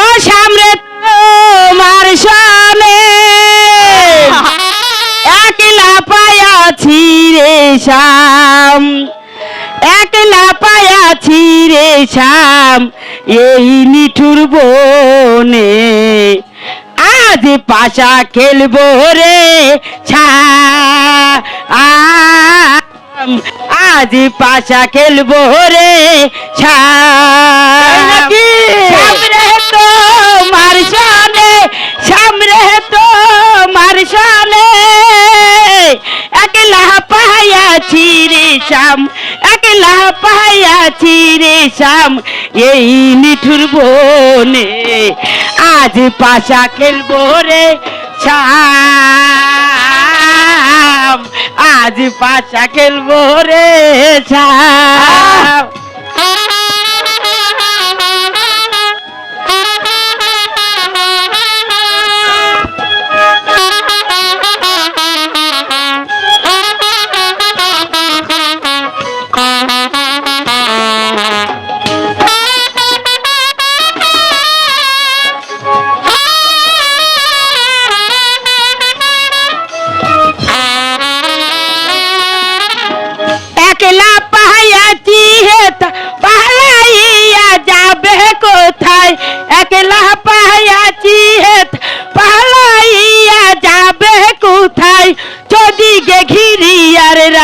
ও সামনে তোমার সামনে একলা পায়াছি রে শাম, একলা পায়াছি রে শাম, এই নিঠুর বনে। আজ পাশা খেলব রে ছাম আজ পাশা খেলব রে? সামনে তো মারশালে সামনে তো মারশালে একলা পায়াছি রে শাম একলা পায়াছি রে শাম এই নিঠুর বনে আজ পাশা খেলব রে শাম আজ পাশা খেলব রে শাম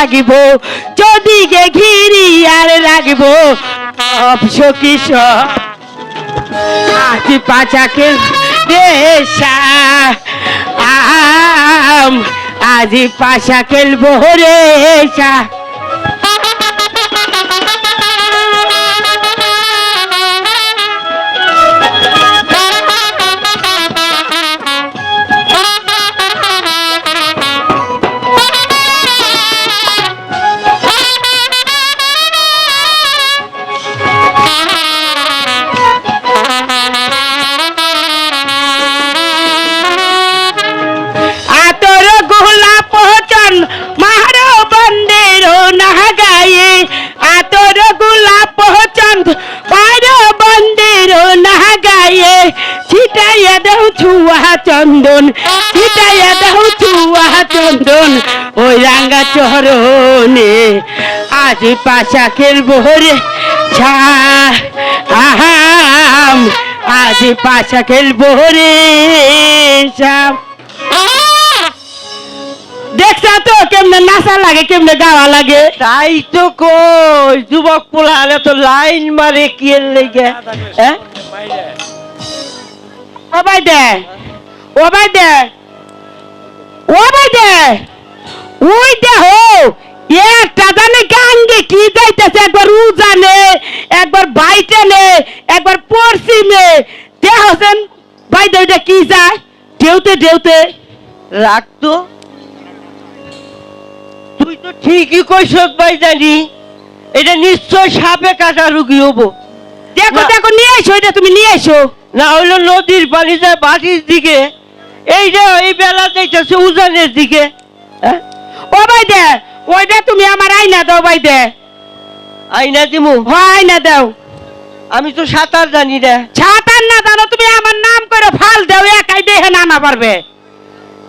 আর চদিকে ঘিরি আর রাগিব আজি আজ পাচাকে দেশা আম আজি পাশা খেলব রে চরণে আজ পাশা খেলব রে ছা আহাম। আজ পাশা খেলব রে দেখছা তো কেমনে নাচা লাগে কেমনে গাওয়া লাগে? তাই তো কই যুবক পোলারে তো লাইন মারে কি লেগে? হ্যাঁ? ও ভাই দে ও ভাই দে ও ভাই দে। ওই দে হো একটা জানে গাঙ্গে কি যাইতেছে? একবার উ জানে একবার বাইটে নে একবার পশ্চিমে দে হোসেন ভাই দে ওইটা কি যায়? ঢেউতে ঢেউতে রাখতো তুই তো ঠিকই কইস ভাই জানি। এটা নিশ্চয় সাপে কাটা রুগী হব। দেখো দেখো নিয়ে এসো এটা তুমি নিয়ে এসো। না হইল নদীর পানি যায় বাটির দিকে। এই যে এই বেলা দেখতেছে উজানের দিকে। হ্যাঁ? ও ভাই দে ওইটা তুমি আমার আইনা দাও ভাই দে আইনা দিমু? হ আইনা দাও। আমি তো সাঁতার জানি না ছাতার না জানো তুমি আমার নাম করে ফাল দাও একাই দেহে নানা পারবে।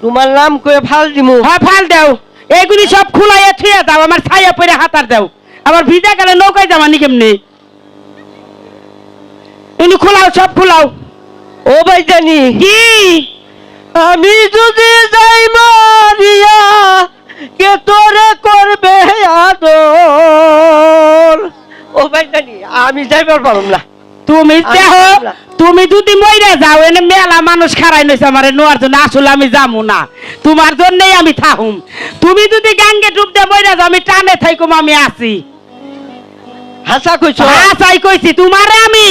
তোমার নাম করে ফাল দিমু? হয় ফাল দাও। এগুলি সব খুলাইয়া থুয়ে দাও আমার ছাইয়া পরে হাতার দাও। আমার ভিজা গেলে নৌকায় যাওয়া নি কেমনি? এগুলি খোলাও সব খোলাও। ও ভাই জানি কি? আমি যদি যাই মারিয়া কে তোরে করবে আদর? ও ভাই জানি আমি যাইবার পারলাম না। তুমি পারলাম। তুমি যদি মইরা যাও এনে মেলা মানুষ খারাই নইছে আমার নোয়ার জন্য আসলে আমি যাব না। তোমার জন্যই আমি থাকুম তুমি যদি গাঙ্গে ডুব দিয়ে মইরা যাও আমি টানে থাইকুম আমি আছি হাসা কইছো? তাই কইছি তোমারে আমি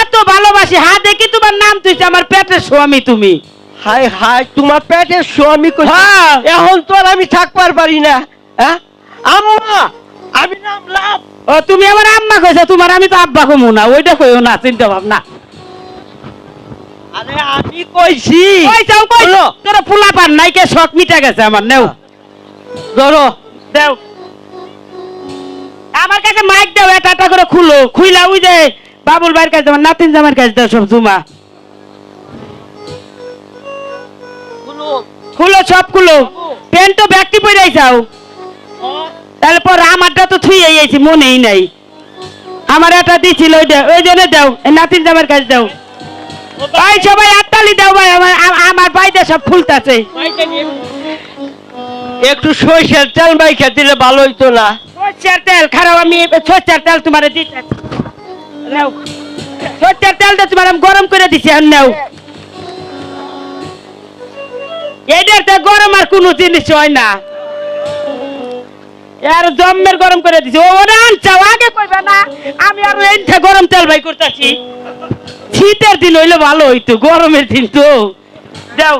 এত ভালোবাসি হা দেখি তোমার নাম তুইছে আমার পেটের স্বামী তুমি। হাই হাই তোমার পেটের স্বামী হ্যাঁ। এখন তো আর আমি থাকবার পারি না হ্যাঁ? আম্মা আমি নামলাম ও তুমি আমার আম্মা কইছো তোমার আমি তো আব্বা কমু না ওইটা কইও না চিন্তা ভাবনা। আরে আমি কইছি। কইছাও কই? হলো। তোর ফুলা পান নাই কে শখ মিটা গেছে আমার নেও। ধরো দেও। আমার কাছে মাইক দাও এটা এটা করে খুলো খুইলা ওই যে বাবুল ভাইয়ের কাছে দাও নাতিন জামার কাছে দাও সব জুমা। খুলো সব খুলো পেন তো ব্যাগটি পরে যাও তাহলে পর আমারটা তো থুই আইছি মনেই নাই। আমার এটা দিছিল ওই দে- ওই জন্য দাও নাতিন জামার কাছে দাও। ভাই সবাই আত্তালি দাও ভাই আমার আমার বাইরে সব ফুলতাছে একটু সরিষার তেল মাইখা দিলে ভালো হইতো না। সরষের তেল খারাপ আমি সরষের তেল তোমার দিতে নাও। সরষের তেলটা তোমার গরম করে দিছি আর নাও। এটার তো গরম আর কোনো জিনিস হয় না। আর জম্মের গরম করে দিছি। ও আনছাও আগে কইবে না, আমি আর এনতে গরম তেল ভাই করতেছি। শীতের দিন হইলে ভালো হইতো, গরমের দিন তো। যাও।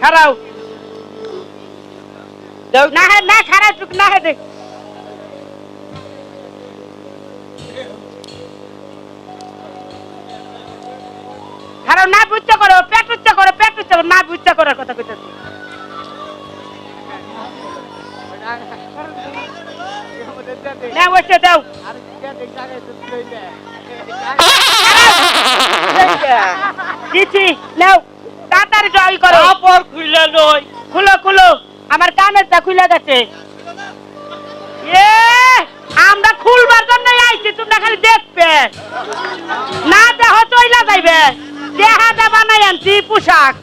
খারাও না না খারাপ না দেখ খারাপ না বুঝতে করো পেট উচ্চ করো পেট উচ্চ করো না বুঝতে করার কথা কইতেছি। না ওইটা দাও। নাও তাড়াতাড়ি করো। খুইলা নয়। খুলো খুলো আমার কানের তা খুলে গেছে। এ আমরা খুলবার জন্য আইছি তোমরা খালি দেখবে। না দেহ চইলা যাইবে। দেহাটা বানাই আনছি, পোশাক।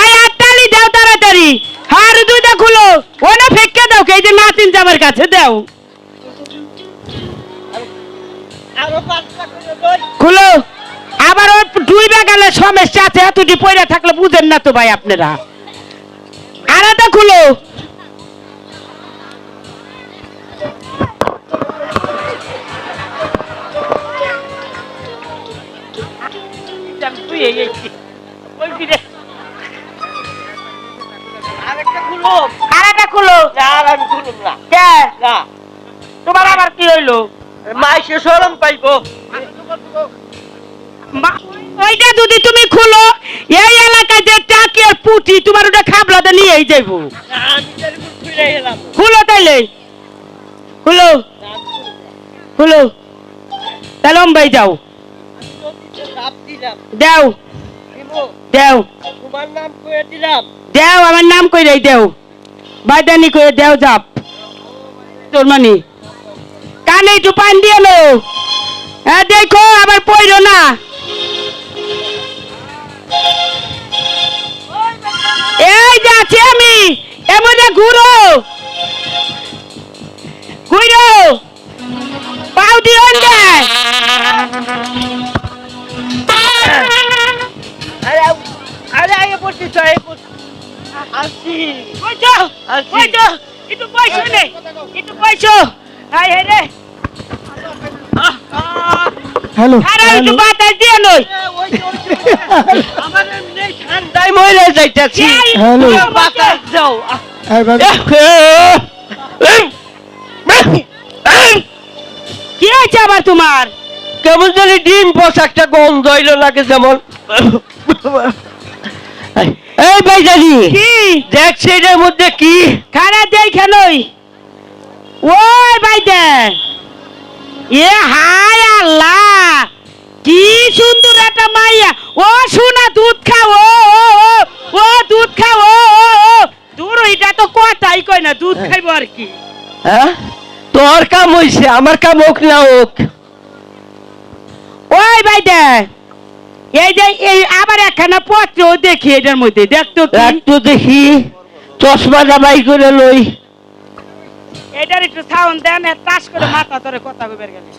ওই আটটালি দাও তাড়াতাড়ি। আর দুইটা খুলো। ওনা ফেক্কে দাও কে যে নাচিন জামার কাছে দাও। দই খুলো। আবার ওই ডুইবে গেলে সমস্যা আছে এতটি পয়রা থাকলে বুঝেন না তো ভাই আপনারা। আরেকটা খুলো। না কে? না তোমার আবার কি হইল? মাইসে সরম পাইবো ওইটা যদি তুমি খুলো, এই এলাকায় যে টাকিয়ার পুটি, তোমার ওটা খাবলাতে নিয়েই যাইবো। খুলো তাইলে। খুলো। খুলো। তাহলে অম্বাই যাও। দিলাম। দেও। দেও। তোমার নাম করে দিলাম। দেও আমার নাম কইরাই দেও। বাইদানি করে দেও যাপ। তোর মানি কানে একটু পান দিয়ে লো। হ্যাঁ দেখো আবার পইরো না। এই যাচ্ছি আমি। এমনে ঘুরো ঘুরো পাও দিও আগে পড়ছি তো আগে পড়ছি আসছি কইছো আছি। কইছো একটু পয়সা নে একটু পয়সা হাই হাই রে হ্যালো। আরে একটু বাতাস দিয়ে নই আমার এমনি ঠান্ডায় মরে যাইতাছি। হ্যালো। বাতাস দাও। কি হয়েছে আবার তোমার? কেমন জানি ডিম পোশাকটা গন্ধ হইল লাগে যেমন। এই ভাইজানি কি? দেখ সেটার মধ্যে কি? খারাপ দেখে নই ওই বাইদে এ হাই আল্লাহ কি সুন্দর একটা মাইয়া। ও শোনা দুধ খাও ও ও দুধ খাও ও দূর এটা তো কথাই কয় না দুধ খাইবো আর কি। হ্যাঁ? তোর কাম হইছে আমার কাম হোক না হোক। ওই বাইদে এই যে এই আবার একখানা পত্র দেখি এটার মধ্যে দেখতো একটু দেখি চশমা জামাই করে লই। এটার একটু সাউন্ড দেন তাস করে মাথা ধরে কথা কইবার গেলে।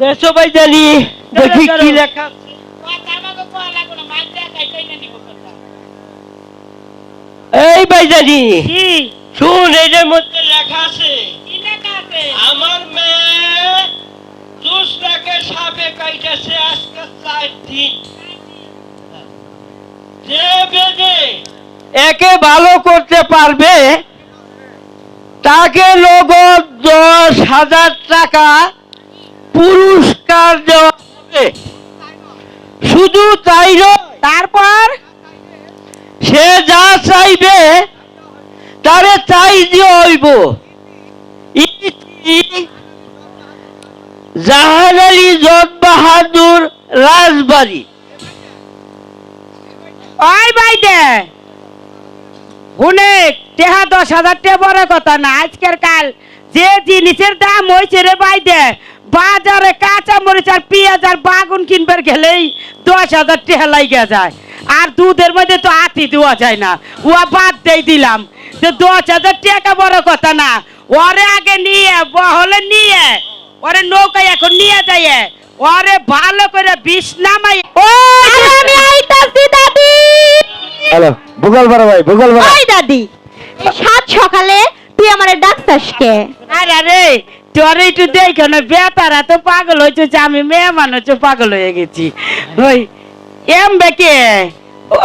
দেশো ভাইজানি দেখি কি লেখা এই ভাইজানি কি? শুন এটার মধ্যে লেখা আছে আমার মেয়ে জুসটাকে সাপে কাইতেছে আজকে চার দিন। যে বেদে একে ভালো করতে পারবে তাকে নগদ দশ হাজার টাকা পুরস্কার দেওয়া হবে। শুধু তাই তারপর? সে যা চাইবে তারে চাই দিয়ে হইব। জাহান আলী জট বাহাদুর রাজবাড়ি। ওই ভাই দে শুনে টেহা দশ হাজার টাকা বড় কথা না, আজকের কাল যে জিনিসের দাম হয়েছে রে বাইদে, বাজারে কাঁচা মরিচ আর পেঁয়াজ আর বাগুন কিনবার গেলেই দশ হাজার টাকা লাগিয়ে যায়। আর দুধের মধ্যে তো আতি দেওয়া যায় না। ওয়া বাদ দেই দিলাম। তো দশ হাজার টাকা বড় কথা না, ওরে আগে নিয়ে, বহলে নিয়ে। ওরে নৌকায় এখন নিয়ে যায় ওরে ভালো করে বিষ নামাই। ও আমি আইতাছি দাদি। হ্যালো ভূগোল বড় ভাই ভূগোল বড় ওই দাদি এই সাত সকালে তুই আমারে ডাকতাস কে? আরে রে তোর একটু দেখে না বেতারা তো পাগল হয়েছে যে আমি মেয়ে মানুষ পাগল হয়ে গেছি। ওই এম বেকে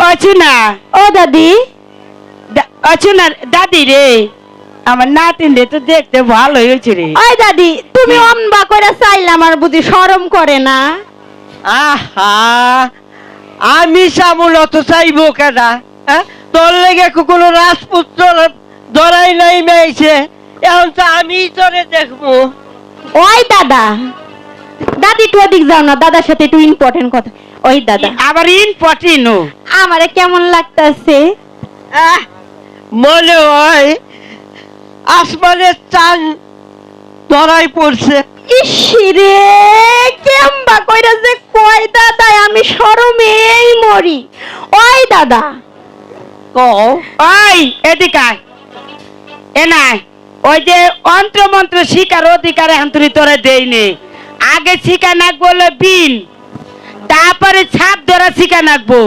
অছু না ও দাদি। দা- অছু না দাদি রে। আমার নাতিন রে তো দেখতে ভালো হয়েছে রে। ওই দাদি তুমি অম্বা করে চাইলে আমার বুঝি শরম করে না? আহা আমি সামুল অত চাইব কেনা? তোর লেগে কোনো রাজপুত্র ধরাই নাই মেয়েছে। এখন তো আমি তোরে দেখব। ওই দাদা দাদি একটু ওদিক যাও না দাদার সাথে একটু ইম্পর্টেন্ট কথা। ওই দাদা। আবার ইম্পর্টেন্ট আমারে কেমন লাগতাছে? আহ, মনে হয় আসমানের চান ধরাই পড়ছে। ইসিরে কেমবা কইরা যে কয় দাদা আমি শরমেই মরি। ওই দাদা। কও ওই এদিকে আয়। এ নাই। ওই যে অন্ত্র মন্ত্র শিকার অধিকার তুই তোরা দেইনি। আগে শিকা নাকবো হলো বিন তারপরে ছাপ ধরা শিকা নাকবো।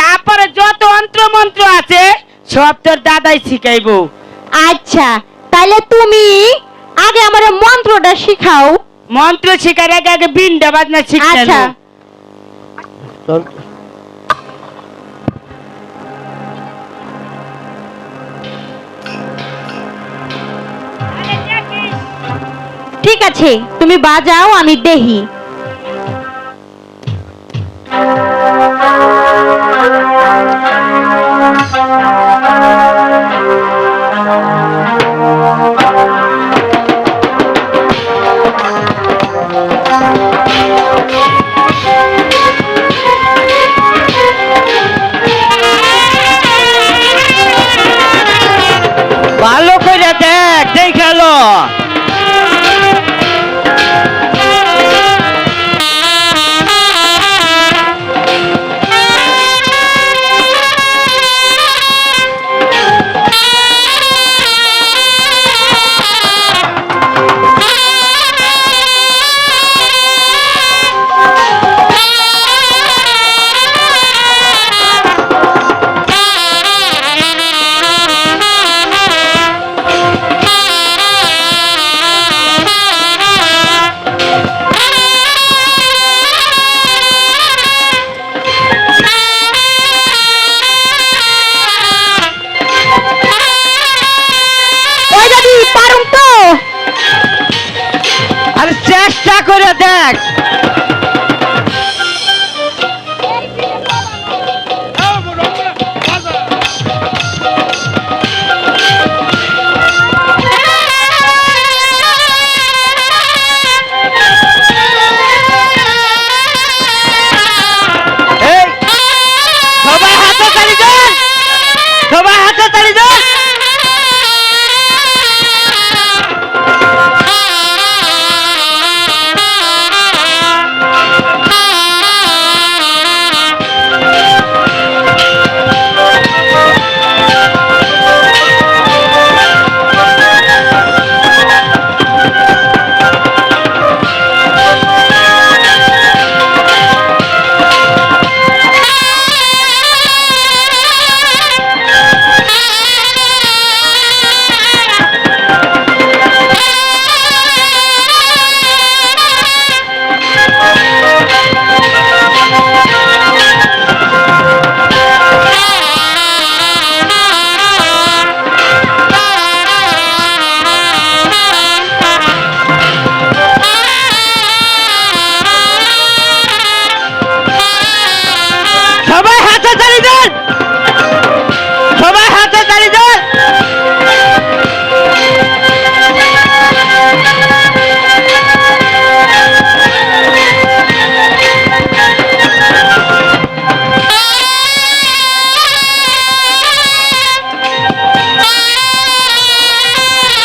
তারপরে যত অন্ত্রমন্ত্র আছে সব তোর দাদাই শিখাইবো আচ্ছা তাইলে তুমি আগে আমার মন্ত্রটা শিখাও। মন্ত্র শিকার আগে আগে বিনটা বাজনা শিখতে আচ্ছা। ঠিক আছে তুমি বাজাও আমি দেহি।